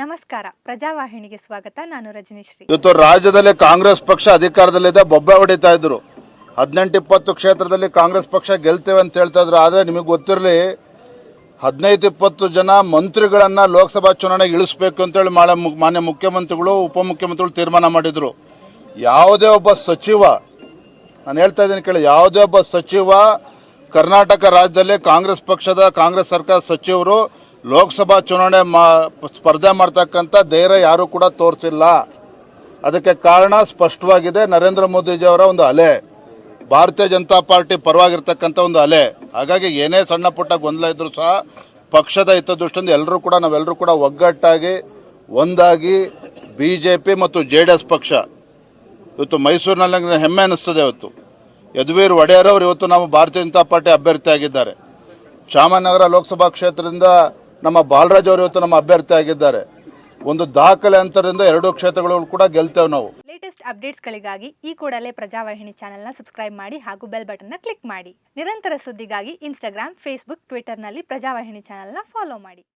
ನಮಸ್ಕಾರ. ಪ್ರಜಾವಾಹಿನಿಗೆ ಸ್ವಾಗತ. ನಾನು ರಜನೀಶ್ರೀ ಇವತ್ತು ರಾಜ್ಯದಲ್ಲಿ ಕಾಂಗ್ರೆಸ್ ಪಕ್ಷ ಅಧಿಕಾರದಲ್ಲಿದೆ. ಬೊಬ್ಬೆ ಹೊಡಿತಾ ಇದ್ರು. ಹದಿನೆಂಟು ಇಪ್ಪತ್ತು ಕ್ಷೇತ್ರದಲ್ಲಿ ಕಾಂಗ್ರೆಸ್ ಪಕ್ಷ ಗೆಲ್ತೇವೆ ಅಂತ ಹೇಳ್ತಾ ಇದ್ರು. ಆದರೆ ನಿಮಗೆ ಗೊತ್ತಿರಲಿ, ಹದಿನೈದು ಇಪ್ಪತ್ತು ಜನ ಮಂತ್ರಿಗಳನ್ನ ಲೋಕಸಭಾ ಚುನಾವಣೆಗೆ ಇಳಿಸ್ಬೇಕು ಅಂತೇಳಿ ಮಾಡ ಮಾನ್ಯ ಮುಖ್ಯಮಂತ್ರಿಗಳು, ಉಪಮುಖ್ಯಮಂತ್ರಿಗಳು ತೀರ್ಮಾನ ಮಾಡಿದ್ರು. ಯಾವುದೇ ಒಬ್ಬ ಸಚಿವ, ನಾನು ಹೇಳ್ತಾ ಇದ್ದೀನಿ ಕೇಳಿ, ಯಾವುದೇ ಒಬ್ಬ ಸಚಿವ ಕರ್ನಾಟಕ ರಾಜ್ಯದಲ್ಲಿ ಕಾಂಗ್ರೆಸ್ ಪಕ್ಷದ ಕಾಂಗ್ರೆಸ್ ಸರ್ಕಾರ ಸಚಿವರು ಲೋಕಸಭಾ ಚುನಾವಣೆ ಮಾ ಸ್ಪರ್ಧೆ ಮಾಡ್ತಕ್ಕಂಥ ಧೈರ್ಯ ಯಾರೂ ಕೂಡ ತೋರಿಸಿಲ್ಲ. ಅದಕ್ಕೆ ಕಾರಣ ಸ್ಪಷ್ಟವಾಗಿದೆ, ನರೇಂದ್ರ ಮೋದಿಜಿಯವರ ಒಂದು ಅಲೆ. ಭಾರತೀಯ ಜನತಾ ಪಾರ್ಟಿ ಪರವಾಗಿರ್ತಕ್ಕಂಥ ಒಂದು ಅಲೆ. ಹಾಗಾಗಿ ಏನೇ ಸಣ್ಣ ಪುಟ್ಟ ಗೊಂದಲ ಇದ್ದರೂ ಸಹ ಪಕ್ಷದ ಹಿತದೃಷ್ಟಿಯಿಂದ ಎಲ್ಲರೂ ಕೂಡ, ನಾವೆಲ್ಲರೂ ಕೂಡ ಒಗ್ಗಟ್ಟಾಗಿ, ಒಂದಾಗಿ ಬಿ ಜೆ ಪಿ ಮತ್ತು ಜೆ ಡಿ ಎಸ್ ಪಕ್ಷ. ಇವತ್ತು ಮೈಸೂರಿನಲ್ಲಿ ಹೆಮ್ಮೆ ಅನ್ನಿಸ್ತದೆ ಇವತ್ತು. ಯದುವೀರ್ ಒಡೆಯರ್ ಅವರು ಇವತ್ತು ನಮ್ಮ ಭಾರತೀಯ ಜನತಾ ಪಾರ್ಟಿ ಅಭ್ಯರ್ಥಿಯಾಗಿದ್ದಾರೆ. ಚಾಮನಗರ ಲೋಕಸಭಾ ಕ್ಷೇತ್ರದಿಂದ ನಮ್ಮ ಬಾಲರಾಜ್ ಅವರು ಇವತ್ತು ನಮ್ಮ ಅಭ್ಯರ್ಥಿ ಆಗಿದ್ದಾರೆ. ಒಂದು ದಾಖಲೆ ಅಂತರದಿಂದ ಎರಡೂ ಕ್ಷೇತ್ರಗಳು ಕೂಡ ಗೆಲ್ತೇವೆ ನಾವು. ಲೇಟೆಸ್ಟ್ ಅಪ್ಡೇಟ್ಸ್ಗಳಿಗಾಗಿ ಈ ಕೂಡಲೇ ಪ್ರಜಾವಾಹಿನಿ ಚಾನೆಲ್ನ ಸಬ್ಸ್ಕ್ರೈಬ್ ಮಾಡಿ ಹಾಗೂ ಬೆಲ್ ಬಟನ್ನ ಕ್ಲಿಕ್ ಮಾಡಿ. ನಿರಂತರ ಸುದ್ದಿಗಾಗಿ ಇನ್ಸ್ಟಾಗ್ರಾಮ್ ಫೇಸ್ಬುಕ್ ಟ್ವಿಟರ್ನಲ್ಲಿ ಪ್ರಜಾವಾಹಿನಿ ಚಾನೆಲ್ನ ಫಾಲೋ ಮಾಡಿ.